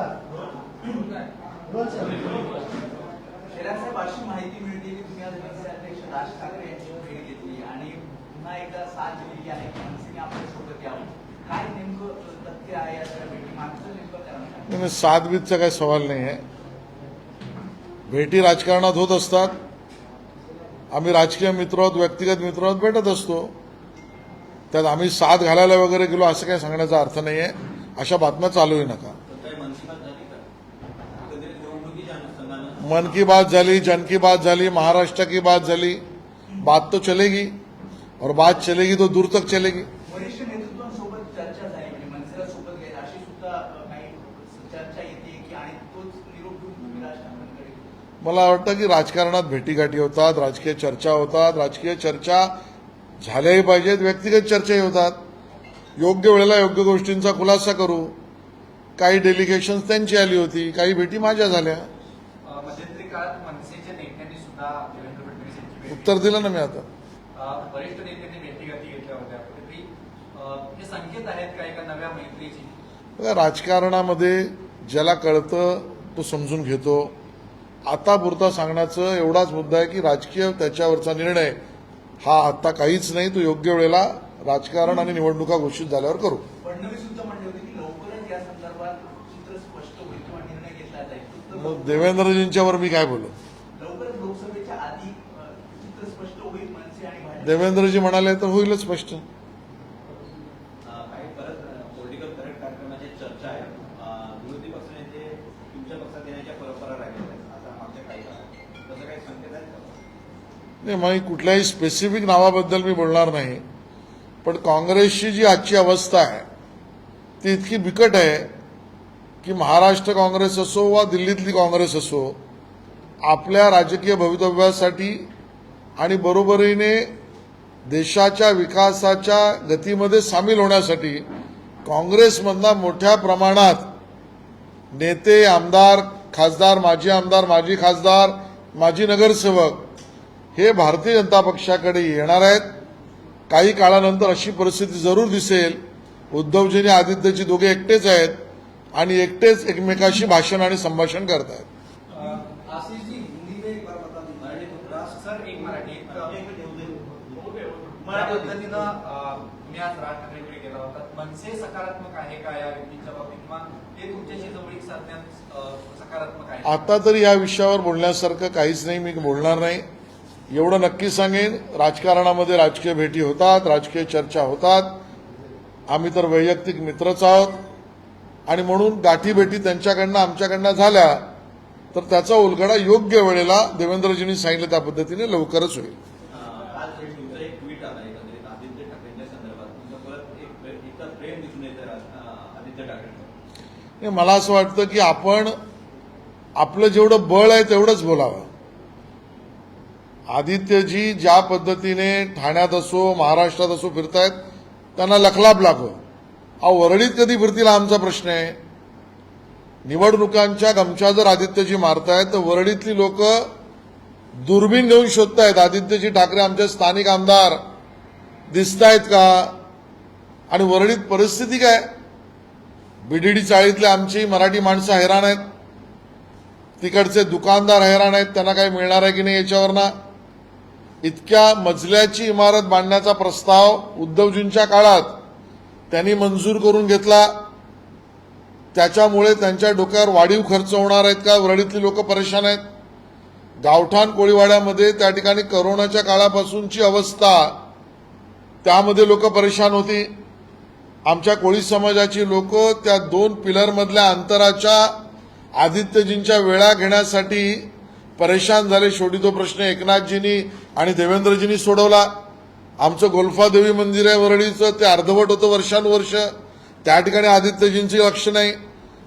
का साहेब अशी माहिती मिळते की तुम्ही आज अध्यक्ष राज ठाकरे यांची भेट घेतली आणि पुन्हा एकदा साथ दिलेली आहे की मनसेने यावं. काय नेमकं तथ्य आहे या सगळ्या भेटी? मागचं नेमकं काही सवाल नाही आहे. भेटी राजकारणात होत असतात. आम्ही राजकीय मित्र आहोत व्यक्तिगत मित्र आहोत भेटत असतो. त्यात आम्ही साथ घालायला वगैरे गेलो असं काही सांगण्याचा अर्थ नाही आहे अशा बातम्या चालूही नका. मन की बात झाली जन की बात झाली महाराष्ट्र की बात झाली बात तो चलेगी और बात चलेगी तो दूर तक चलेगी। म्हणजे. मला वाटतं की राजकारणात भेटीगाठी होतात राजकीय चर्चा होतात. राजकीय चर्चा झाल्याही पाहिजेत व्यक्तिगत चर्चाही होतात. योग्य वेळेला योग्य गोष्टींचा खुलासा करू. काही डेलिगेशन त्यांची आली होती काही भेटी माझ्या झाल्या अ, मध्यंतरी काळात मनसेच्या नेत्यांनी सुद्धा देवेंद्र फडणवीस यांची भेट उत्तर दिलं ना मी आता. वरिष्ठ नेत्यांनी भेटीगाठी घेतल्या होत्या कुठेतरी अ, हे संकेत आहेत का एका नव्या मैत्रीची? बघा राजकारणामध्ये ज्याला कळतं तो समजून घेतो. आता पुरता सांगण्याचं एवढाच मुद्दा आहे की राजकीय त्याच्यावरचा निर्णय हा आता काहीच नाही तो योग्य वेळेला राजकारण आणि निवडणुका घोषित झाल्यावर करू. फडणवीस सुद्धा म्हणले होते की लवकरच या संदर्भात चित्र स्पष्ट होईल किंवा निर्णय घेतला जाईल. तर मग देवेंद्रजींच्यावर मी काय बोलू? तसं काही संकेत आहेत का? नाही मग कुठल्याही स्पेसिफिक नावाबद्दल मी बोलणार नाही. पण काँग्रेसची जी आजची अवस्था आहे ती इतकी बिकट आहे की महाराष्ट्र काँग्रेस असो वा दिल्लीतली काँग्रेस असो आपल्या राजकीय भवितव्यासाठी आणि बरोबरीने देशाच्या विकासाच्या गतीमध्ये सामील होण्यासाठी काँग्रेसमधला मोठ्या प्रमाणात नेते आमदार खासदार माजी आमदार माजी खासदार माजी नगरसेवक हे भारतीय जनता पक्षाकडे येणार आहेत. काही काळानंतर अशी परिस्थिती जरूर दिसेल. उद्धवजींनी आदित्यजी दोघे एकटेच आहेत आणि एकटेच एकमेकाशी भाषण आणि संभाषण करत आहेत आशीष जी हिंदी में एक बार बता दीजिए मराठी में राष्ट्र- सर एक मराठी एक एक मिनिट येऊ दे. पद्धतीनं आज राज ठाकरेंकडे गेला होता. मनसे सकारात्मक आहे का या व्यक्तीच्या बाबतीत? किंवा ते तुमच्याशी जवळीक साधण्यात सकारात्मक आहे आता तरी या विषयावर बोलण्यासारखं काहीच नाही मी बोलणार नाही. एवढं नक्की सांगेन राजकारणामध्ये राजकीय भेटी होतात राजकीय चर्चा होतात. आम्ही तर वैयक्तिक मित्रच आहोत. आणि म्हणून गाठी भेटी त्यांच्याकडनं आमच्याकडनं झाल्या तर त्याचा उलगडा योग्य वेळेला देवेंद्रजींनी सांगितलं त्या पद्धतीने लवकरच होईल. एक एकंदरीत आदित्य ठाकरेंच्या संदर्भात तुमचं परत एक प्रे- प्रेम दिसून येत आदित्य ठाकरे मला असं वाटतं की आपण आपलं जेवढं बळ आहे तेवढंच बोलावं. आदित्यजी ज्या पद्धतीने ठाण्यात असो महाराष्ट्रात असो फिरतायत त्यांना लखलाप लागो. अहो वरळीत कधी फिरतील आमचा प्रश्न आहे. निवडणुकांच्या गमछा जर आदित्यजी मारतायत तर वरळीतली लोक दुर्बीण घेऊन शोधतायत. आदित्यजी ठाकरे आमचे स्थानिक आमदार. दिसतायत का? आणि वरळीत परिस्थिती काय? बीडीडी चाळीतले आमची मराठी माणसं हैराण आहेत. तिकडचे दुकानदार हैराण आहेत. त्यांना काही मिळणार आहे की नाही याच्यावर ना इतक्या मजल्याची इमारत बांधण्याचा प्रस्ताव उद्धवजींच्या काळात त्यांनी मंजूर करून घेतला. त्याच्यामुळे त्यांच्या डोक्यावर वाढीव खर्च होणार आहेत का? वरळीतली लोक परेशान आहेत. गावठाण कोळीवाड्यामध्ये त्या ठिकाणी करोनाच्या काळापासूनची अवस्था त्यामध्ये लोक परेशान होती. आमच्या कोळी समाजाची लोक त्या दोन पिलरमधल्या अंतराच्या आदित्यजींच्या वेळा घेण्यासाठी परेशान झाले. शेवटी तो प्रश्न एकनाथजींनी आणि देवेंद्रजींनी सोडवला. आमचं गोल्फादेवी मंदिर आहे वरळीचं ते अर्धवट होतं वर्षानुवर्ष. त्या ठिकाणी आदित्यजींची लक्ष नाही.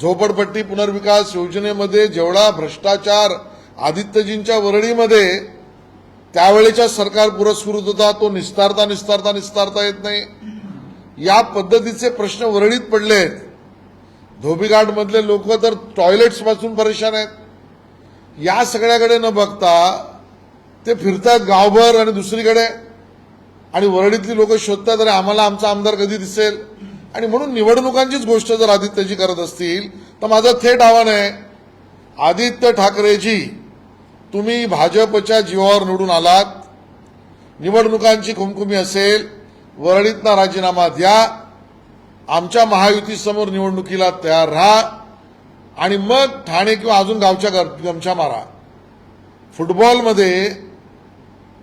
झोपडपट्टी पुनर्विकास योजनेमध्ये जेवढा भ्रष्टाचार आदित्यजींच्या वरळीमध्ये त्यावेळेच्या सरकार पुरस्कृत होता तो निस्तारता निस्तारता निस्तारता येत नाही. या पद्धतीचे प्रश्न वरळीत पडले आहेत. धोबीघाट मधले लोक तर टॉयलेट्सपासून परेशान आहेत. या सगळ्याकडे न बघता ते फिरतात गावभर आणि दुसरीकडे. आणि वरळीतली लोक शोधतात अरे आम्हाला आमचा आमदार कधी दिसेल? आणि म्हणून निवडणुकांचीच गोष्ट जर आदित्यजी करत असतील तर माझं थेट आव्हान आहे आदित्य ठाकरेजी तुम्ही भाजपच्या जीवावर निवडून आलात निवडणुकांची खुमखुमी असेल वरळीतला राजीनामा द्या आमच्या महायुतीसमोर निवडणुकीला तयार राहा आणि मग ठाणे किंवा अजून गावच्या गमछा मारा. फुटबॉलमध्ये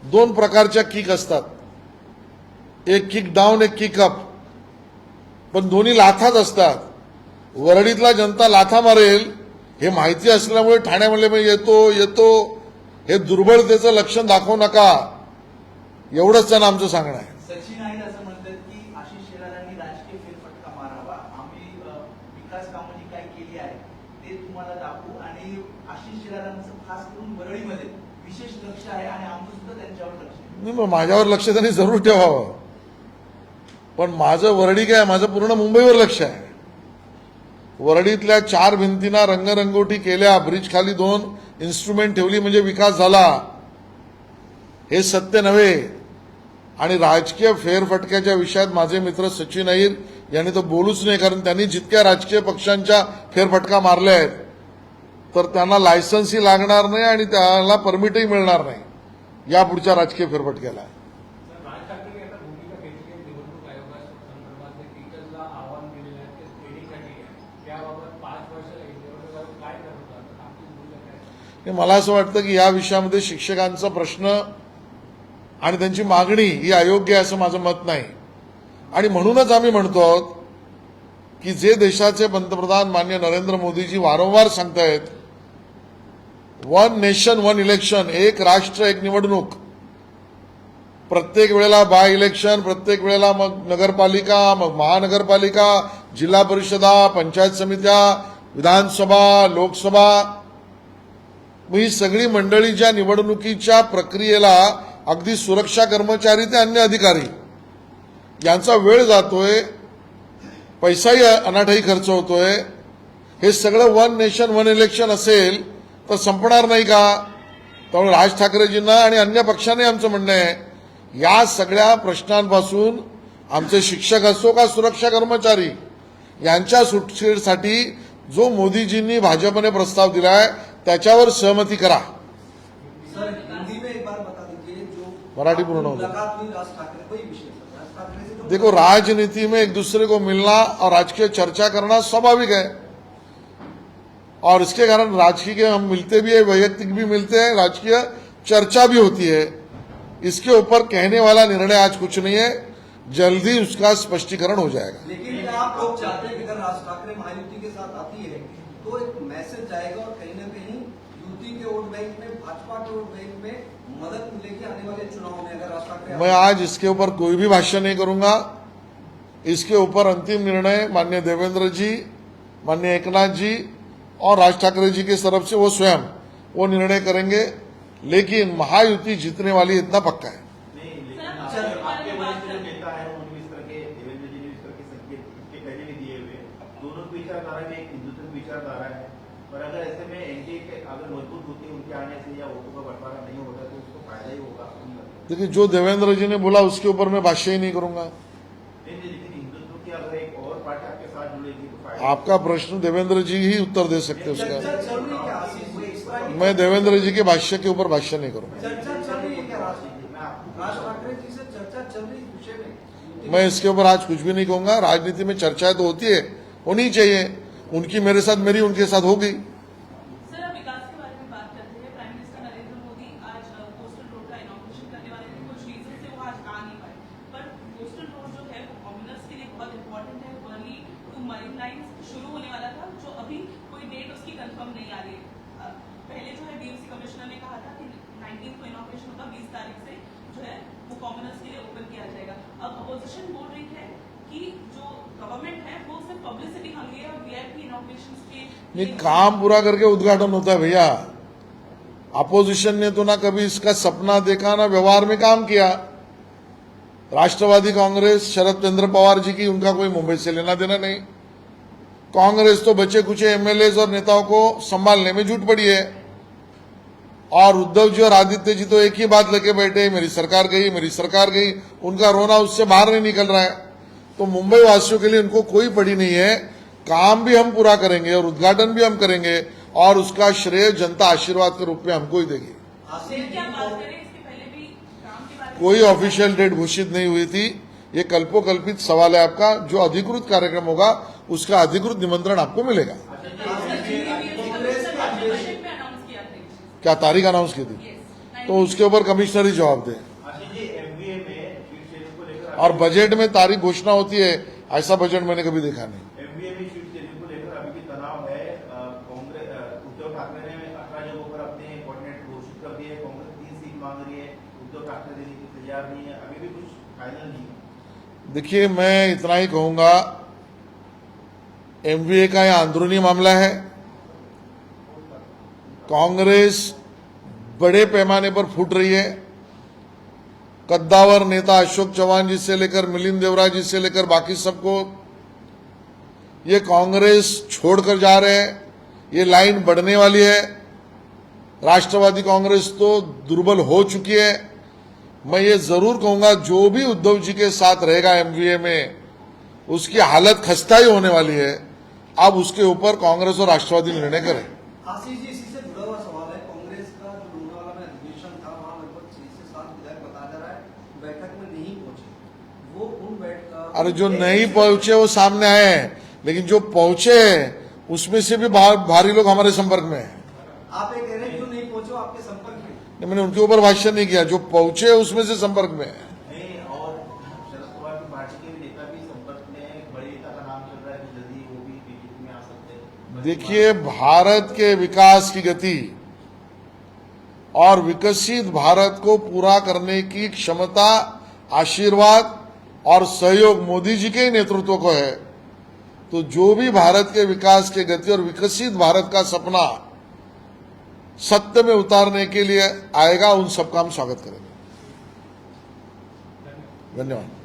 दोन प्रकारच्या किक असतात. एक किक डाऊन एक किक अप पण दोन्ही लाथाच असतात. वरळीतला जनता लाथा मारेल हे माहिती असल्यामुळे ठाण्यामध्ये येतो येतो हे दुर्बलतेचं लक्षण दाखवू नका. एवढंच त्यांना आमचं सांगणं आहे. सचिन आहेत असं म्हणतात की आशिष शेलारांनी राजकीय फेरफटका मारावा. आम्ही अ, विकास कामं जी काही केली आहे ते तुम्हाला दाखवू. आणि आशिष शेलारांचं खास करून वरळीमध्ये विशेष लक्ष आहे आणि आमचं सुद्धा त्यांच्यावर लक्ष आहे. नाही, मग माझ्यावर लक्ष त्यांनी जरूर ठेवावं. पण माझं वरडी काय माझं पूर्ण मुंबईवर लक्ष आहे. वरडीतल्या चार भिंतींना रंगरंगोटी केल्या ब्रिज खाली दोन इन्स्ट्रुमेंट ठेवली म्हणजे विकास झाला. हे सत्य नव्हे. आणि राजकीय फेरफटक्याच्या विषयात माझे मित्र सचिन अहिर यांनी तर बोलूच नाही कारण त्यांनी जितक्या राजकीय पक्षांच्या फेरफटका मारल्या आहेत तर त्यांना लायसन्सही लागणार नाही आणि त्याला परमिटही मिळणार नाही. या पुढच्या राजकीय फेरफटक्याला सर, राज ठाकरे यांनी आता भूमिका घेतली आहे निवडणूक आयोगासंदर्भात जे टीचर्सला आव्हान दिलेलं आहे ते स्क्रीनिंगसाठी आहे त्याबाबत पाच वर्ष निवडणूक आयोग काय करत होता आपली भूमिका काय हे मला असं वाटतं की या विषयामध्ये शिक्षकांचा प्रश्न आणि त्यांची मागणी ही अयोग्य आहे असं माझं मत नाही. आणि म्हणूनच आम्ही म्हणतो आहोत की जे देशाचे पंतप्रधान मान्य नरेंद्र मोदीजी वारंवार सांगतायत वन नेशन वन इलेक्शन एक राष्ट्र एक निवडणूक. प्रत्येक वेळेला बाय इलेक्शन प्रत्येक वेळेला मग नगरपालिका मग महानगरपालिका जिल्हा परिषदा पंचायत समित्या विधानसभा लोकसभा मग ही सगळी मंडळी ज्या निवडणुकीच्या प्रक्रियेला अगदी सुरक्षा कर्मचारी ते अन्य अधिकारी यांचा वेळ जातोय पैसाही अनाठाई खर्च होतोय हे सगळं वन नेशन वन इलेक्शन असेल तर संपणार नाही का? त्यामुळे राज ठाकरेजींना आणि अन्य पक्षांनी आमचं म्हणणं आहे या सगळ्या प्रश्नांपासून आमचे शिक्षक असो का सुरक्षा कर्मचारी यांच्या सुटकेसाठी जो मोदीजींनी भाजपने प्रस्ताव दिलाय त्याच्यावर सहमती करा. मराठी पूर्ण होगा। जो देखो राजनीति में एक दूसरे को मिलना और राजकीय चर्चा करना स्वाभाविक है। और इसके कारण राजकीय के हम मिलते भी है वैयक्तिक भी मिलते हैं राजकीय चर्चा भी होती है। इसके ऊपर कहने वाला निर्णय आज कुछ नहीं है। जल्दी उसका स्पष्टीकरण हो जाएगा। लेकिन आप लोग चाहते हैं कि अगर राज ठाकरे महायुति के साथ आती है तो एक मैसेज जाएगा और कहीं ना कहीं युति के वोट बैंक में भाजपा के वोट बैंक में मदद मिलेगी आने वाले चुनाव में अगर राज ठाकरे मैं आज इसके ऊपर कोई भी भाष्य नहीं करूँगा। इसके ऊपर अंतिम निर्णय मान्य देवेंद्र जी मान्य एकनाथ जी और राज ठाकरे जी की तरफ़ से वो स्वयं वो निर्णय करेंगे। लेकिन महायुति जीतने वाली इतना पक्का है। आपको नहीं लगता? देखिए जो देवेंद्र जी ने बोला उसके ऊपर मैं भाष्य ही नहीं करूंगा। नहीं नहीं लेकिन हिंदुत्व की अगर एक और पार्टी आपके साथ जुड़ेगी तो फायदा। आपका प्रश्न देवेंद्र जी ही उत्तर दे सकते हैं चर्चा उसका। चल रही है क्या? आशीष जी इस तरह की मैं देवेंद्र जी के भाष्य के ऊपर भाष्य नहीं करूंगा। चर्चा चल रही है क्या? राज मैं आपको राज ठाकरे जी से चर्चा चल रही है इस विषय में? मैं इसके ऊपर आज कुछ भी नहीं कहूंगा। राजनीति में चर्चाएं तो होती है होनी चाहिए। उनकी मेरे साथ मेरी उनके साथ होगी। कमिश्नर ने कहा था कि 19 को इनॉग्रेशन होगा 20 तारीख से जो है वो कॉमनर्स के लिए ओपन किया जाएगा। अब अपोजिशन बोल रही है कि जो गवर्नमेंट है, वो सिर्फ़ पब्लिसिटी हंगी है और वीआईपी इनॉग्रेशन के नहीं काम पूरा करके उद्घाटन होता है भैया। अपोजिशन ने तो ना कभी इसका सपना देखा, ना व्यवहार में काम किया। राष्ट्रवादी कांग्रेस, शरद चंद्र पवार जी की उनका कोई मुंबई से लेना देना नहीं। कांग्रेस तो बचे कुछ एमएलए और नेताओं को संभालने में जुट पड़ी है। और उद्धव जी और आदित्य जी तो एक ही बात लेके बैठे मेरी सरकार गई मेरी सरकार गई उनका रोना उससे बाहर नहीं निकल रहा है तो मुंबई वासियों के लिए उनको कोई पड़ी नहीं है काम भी हम पूरा करेंगे और उद्घाटन भी हम करेंगे और उसका श्रेय जनता आशीर्वाद के रूप में हमको ही देगी आशीष जी क्या बात को- करें इसके पहले भी काम के बारे में कोई ऑफिशियल डेट घोषित नहीं हुई थी ये कल्पोकल्पित सवाल है आपका जो अधिकृत कार्यक्रम होगा उसका अधिकृत निमंत्रण आपको मिलेगा क्या तारीख अनाउंस की थी? तो उसके ऊपर कमिश्नर ही जवाब दे। और बजट में तारीख घोषणा होती है ऐसा बजट मैंने कभी देखा नहीं। देखिए मैं इतना ही कहूँगा एमवीए का यह अंदरूनी मामला है। कांग्रेस बड़े पैमाने पर फूट रही है। कद्दावर नेता अशोक चौहान जी से लेकर मिलिंद देवरा जी से लेकर बाकी सबको ये कांग्रेस छोड़कर जा रहे हैं। ये लाइन बढ़ने वाली है। राष्ट्रवादी कांग्रेस तो दुर्बल हो चुकी है। मैं ये ज़रूर कहूँगा, जो भी उद्धव जी के साथ रहेगा एमवीए में, उसकी हालत खस्ता ही होने वाली है। अब उसके ऊपर कांग्रेस और राष्ट्रवादी निर्णय करें। बैठ अरे जो नहीं पहुंचे वो सामने आए हैं। लेकिन जो पहुंचे उसमें से भी भा- भारी लोग हमारे संपर्क में हैं। आप ये कह रहे हैं जो नहीं पहुंचे वो आपके संपर्क में? नहीं, मैंने उनके ऊपर भाष्य नहीं किया। जो पहुंचे उसमें से संपर्क में है। नहीं और शरद पवार की पार्टी के भी नेता भी संपर्क में एक बड़े नेता का नाम चल रहा है कि जल्दी वो भी बीजेपी में आ सकते हैं। देखिए भारत के विकास की गति और विकसित भारत को पूरा करने की क्षमता आशीर्वाद और सहयोग मोदी जी के ही नेतृत्व को है तो जो भी भारत के विकास के गति और विकसित भारत का सपना सत्य में उतारने के लिए आएगा, उन सबका हम स्वागत करेंगे। धन्यवाद।